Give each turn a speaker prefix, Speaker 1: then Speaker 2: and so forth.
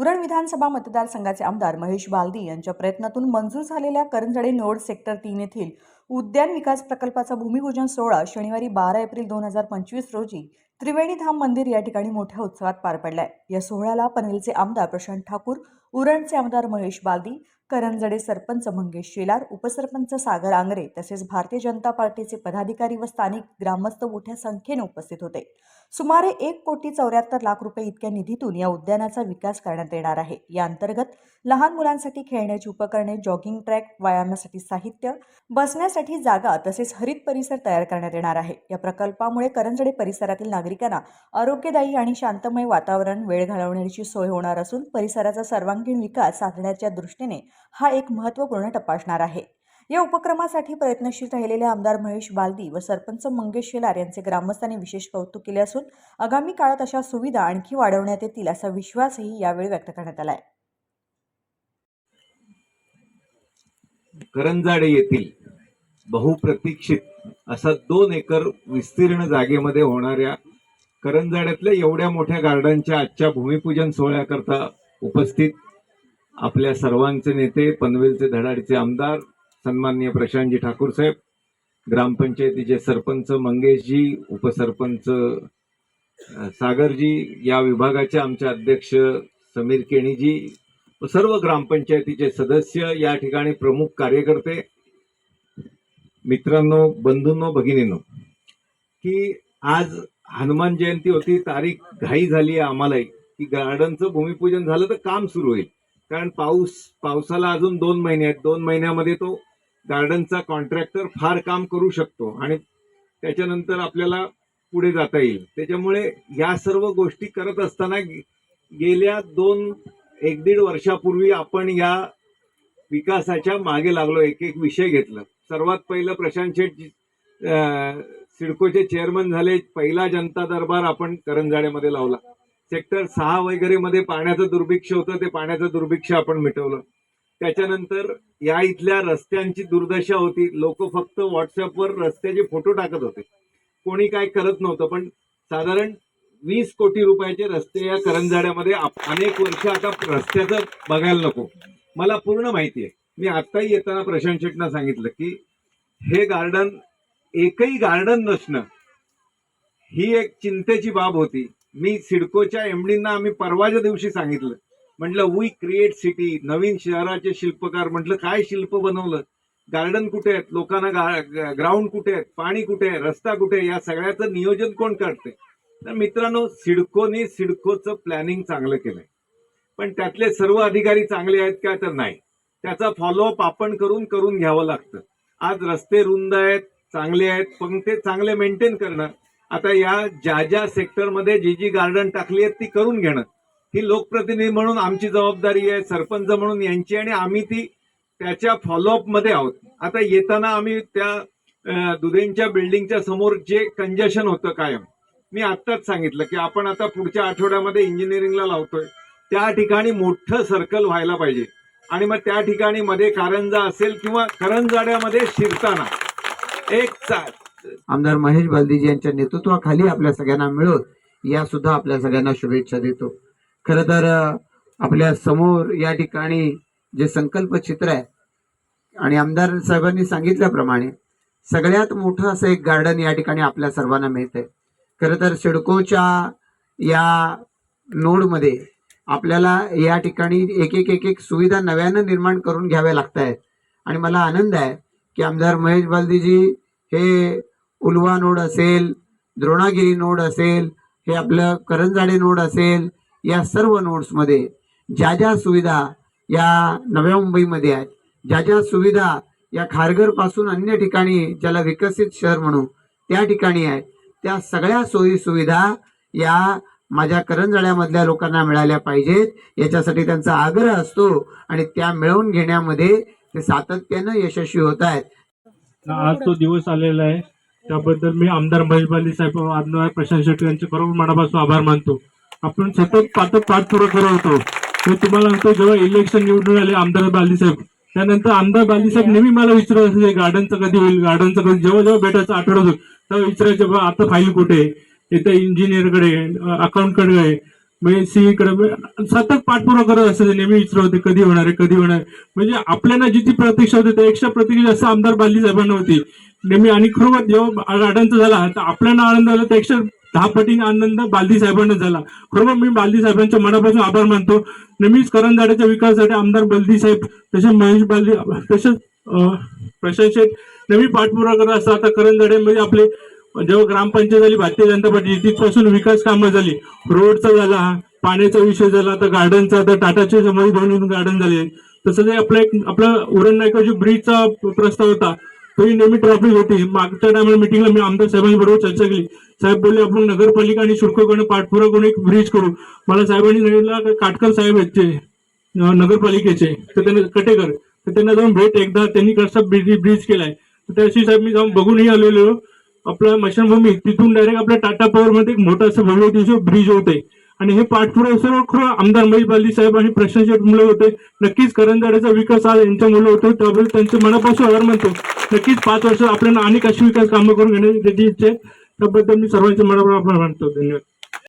Speaker 1: उरण विधानसभा मतदारसंघाचे आमदार महेश बालदी यांच्या प्रयत्नातून मंजूर झालेल्या करंजडे नोड सेक्टर तीन येथील उद्यान विकास प्रकल्पाचा भूमिपूजन सोहळा शनिवारी बारा एप्रिल दोन हजार पंचवीस रोजी त्रिवेणी धाम मंदिर या ठिकाणी मोठ्या उत्सवात पार पडलाय. या सोहळ्याला पनवेलचे आमदार प्रशांत ठाकूर उरणचे आमदार महेश बालदी करंजडे सरपंच मंगेश शेलार उपसरपंच सागर आंगरे तसेच भारतीय जनता पार्टीचे पदाधिकारी व स्थानिक ग्रामस्थ मोठ्या संख्येने उपस्थित होते. सुमारे एक कोटी चौऱ्याहत्तर लाख रुपये इतक्या निधीतून या उद्यानाचा विकास करण्यात येणार आहे. या अंतर्गत लहान मुलांसाठी खेळण्याची उपकरणे जॉगिंग ट्रॅक व्यायामासाठी साहित्य बसण्यासाठी जागा तसेच हरित परिसर तयार करण्यात येणार आहे. या प्रकल्पामुळे करंजडे परिसरातील नागरिकांना आरोग्यदायी आणि शांतमय वातावरण वेळ घालवण्याची सोय होणार असून परिसराचा सर्वांगीण विकास साधण्याच्या दृष्टीने हा एक महत्त्वपूर्ण टप्पा असणार आहे. या उपक्रमासाठी प्रयत्नशील राहिलेले आमदार महेश बालदी व सरपंच मंगेश शेलार यांचे ग्रामस्थांनी विशेष कौतुक केले असून आगामी काळात अशा सुविधा आणखी वाढवण्यात येतील असा विश्वासही यावेळी व्यक्त करण्यात आला आहे
Speaker 2: करंजाडे येथील बहुप्रतीक्षित असा दोन एकर विस्तीर्ण जागेमध्ये होणाऱ्या करंजाड्यातल्या एवढ्या मोठ्या गार्डनच्या आजच्या भूमिपूजन सोहळ्याकरता उपस्थित आपल्या सर्वांचे नेते पनवेलचे धडाडीचे आमदार सन्माननीय प्रशांतजी ठाकूर साहेब ग्रामपंचायतीचे सरपंच मंगेशजी उपसरपंच सागरजी या विभागाचे आमचे अध्यक्ष समीर केणीजी सर्व ग्रामपंचायतीचे सदस्य या ठिकाणी प्रमुख कार्यकर्ते मित्रांनो बंधूंनो भगिनींनो की आज हनुमान जयंती होती तारीख घाई झाली आहे आम्हालाही की गार्डनचं भूमिपूजन झालं तर काम सुरू होईल. कारण पाऊस पावसाला अजून दोन महिने आहेत. दोन महिन्यामध्ये तो गार्डनचा कॉन्ट्रॅक्टर फार काम करू शकतो आणि त्याच्यानंतर आपल्याला पुढे जाता येईल. त्याच्यामुळे या सर्व गोष्टी करत असताना गेल्या दोन एक दीड वर्षापूर्वी आपण या विकासाच्या मागे लागलो एक एक विषय घेतला. सर्वात पहिलं प्रशांत शेठ सिडकोचे चेअरमन झाले. पहिला जनता दरबार आपण करंजाड्यामध्ये लावला. सेक्टर सहा वगैरे मध्ये पाण्याचं दुर्भिक्ष होतं ते पाण्याचं दुर्भिक्ष आपण मिटवलं. त्याच्यानंतर या इथल्या रस्त्यांची दुर्दशा होती. लोक फक्त व्हॉट्सअपवर रस्त्याचे फोटो टाकत होते. कोणी काय करत नव्हतं पण साधारण वीस कोटी रुपयाचे रस्ते या करंजाड्यामध्ये अनेक वर्ष आता रस्त्याचं बघायला नको. मला पूर्ण माहिती आहे. मी आत्ताही येताना प्रशांत शेटना सांगितलं की हे गार्डन एकही गार्डन नसणं ही एक चिंतेची बाब होती. मी सिडकोच्या एमडींना आम्ही परवाच्या दिवशी सांगितलं. म्हटलं वी क्रिएट सिटी नवीन शहराचे शिल्पकार. म्हटलं काय शिल्प बनवलं? गार्डन कुठे आहेत? लोकांना ग्राउंड कुठे आहेत? पाणी कुठे आहे? रस्ता कुठे आहे? या सगळ्याचं नियोजन कोण करते तर मित्रांनो सिडकोने सिडकोचं प्लॅनिंग चांगलं केलंय. पण त्यातले सर्व अधिकारी चांगले आहेत का तर नाही. त्याचा फॉलोअप आपण करून करून घ्यावं लागतं. आज रस्ते रुंद आहेत चांगले आहेत पण ते चांगले मेंटेन करणं आता या ज्या ज्या सेक्टरमध्ये जी जी गार्डन टाकली आहेत ती करून घेणं. ही लोकप्रतिनिधी म्हणून आमची जबाबदारी आहे सरपंच म्हणून यांची आणि आम्ही ती त्याच्या फॉलोअपमध्ये आहोत. आता येताना आम्ही त्या दुधेंच्या बिल्डिंगच्या समोर जे कंजेशन होतं कायम मी आत्ताच सांगितलं की आपण आता पुढच्या आठवड्यामध्ये इंजिनिअरिंगला लावतोय. त्या ठिकाणी मोठं सर्कल व्हायला पाहिजे. आणि मग त्या ठिकाणी मध्ये कारंजा असेल किंवा करंजाड्यामध्ये शिरताना एक चा-
Speaker 3: आमदार महेश बालदीजी यांच्या नेतृत्वाखाली आपल्या सगळ्यांना मिळून या सुद्धा आपल्या सगळ्यांना शुभेच्छा देतो. खरं तर आपल्यासमोर या ठिकाणी जे संकल्प चित्र आहे आणि आमदार साहेबांनी सांगितल्याप्रमाणे सगळ्यात मोठं असं एक गार्डन या ठिकाणी आपल्या सर्वांना मिळतंय. खरं तर सिडकोच्या या नोडमध्ये आपल्याला या ठिकाणी एक एक एक एक सुविधा नव्यानं निर्माण करून घ्याव्या लागत आहेत आणि मला आनंद आहे की आमदार महेश बालदीजी हे उलवा नोड असेल द्रोणागिरी नोड असेल हे आपलं करंजाडे नोड असेल या सर्व नोड्समध्ये ज्या ज्या सुविधा या नव्या मुंबईमध्ये आहेत ज्या ज्या सुविधा या खारघरपासून अन्य ठिकाणी ज्याला विकसित शहर म्हणू त्या ठिकाणी आहेत. त्या सगळ्या सोयी सुविधा या माझ्या करंजळ्यामधल्या लोकांना मिळाल्या पाहिजेत. याच्यासाठी त्यांचा आग्रह असतो आणि त्या मिळवून घेण्यामध्ये ते सातत्यानं यशस्वी होत आहेत.
Speaker 4: आज तो दिवस आलेला आहे. त्याबद्दल मी आमदार महेश बाली साहेब आमदार प्रशांत शेट्टी यांचे खरोखर मनापासून आभार मानतो. आपण सतत पाठ पाठपुरा करत होतो मी तुम्हाला सांगतो जेव्हा इलेक्शन निवडून आले आमदार बाली साहेब त्यानंतर आमदार बाली साहेब नेहमी मला विचारत असायचे गार्डनचं कधी होईल? गार्डनचं कधी? जेव्हा जेव्हा भेटायचं आठवडा तेव्हा विचारायचं बा आता फाईल कुठे आहे? इथं इंजिनियरकडे अकाउंटकडे म्हणजे सीईकडे म्हणजे सतत पाठपुरा करत असते नेहमी विचार होते कधी होणार आहे कधी होणार म्हणजे आपल्याला जिथे प्रतीक्षा होती त्यापेक्षा प्रतीक्षा जास्त आमदार बाली साहेबांना होती. नेहमी आणि खरोखर जेव्हा गार्डनचा झाला तर आपल्याला आनंद झाला त्यापेक्षा दहा पटीने आनंद बालदी साहेबांना झाला. खरोखर मी बालदी साहेबांच्या मनापासून आभार मानतो. नेहमीच करंजाड्याच्या विकासासाठी आमदार बलदी साहेब तसेच महेश बालदी तसेच प्रशासक प्रशांत पाठपुरा नेहमी करत असतात. आता करंजाड्यामध्ये म्हणजे आपले जेव्हा ग्रामपंचायत झाली भारतीय जनता पार्टी तिथपासून विकास कामं झाली. रोडचा झाला पाण्याचा विषय झाला तर गार्डनचा आता टाटाचे समोर दोन गार्डन झाले. तसं जे आपला एक आपला उरण नायकाची ब्रिजचा प्रस्ताव होता. तोही नेहमी ट्रॉफिक होती. मागच्या टायमाला मिटिंगला मी आमदार साहेबांबरोबर चर्चा केली. साहेब बोलले आपण नगरपालिका आणि शुल्ककडे पाठपुरा करून एक ब्रिज करू. मला साहेबांनी सांगितलं काटकर साहेब आहेत ते नगरपालिकेचे. तर त्यांना कटेकर तर त्यांना जाऊन भेट एकदा त्यांनी कसा ब्रिज केलाय. तर त्याशी साहेब मी जाऊन बघूनही आलेलो. आपल्या मशानभूमी तिथून डायरेक्ट आपल्या टाटा पॉवर मध्ये एक मोठा असं भव्य दिवशी ब्रिज होते. आणि हे पाठपुरावा सर्व खरं आमदार महेश बालदी साहेब आणि प्रशांत मुलं होते. नक्कीच करंजाड्याचा विकास आज यांच्या मुलं होतो. त्याबद्दल त्यांचे मनापासून आभार मानतो. नक्कीच पाच वर्ष आपल्याला अनेक अशी विकास कामं करून घेण्याची त्याची इच्छा आहे त्याबद्दल मी सर्वांचे मनापासून आभार मानतो. धन्यवाद.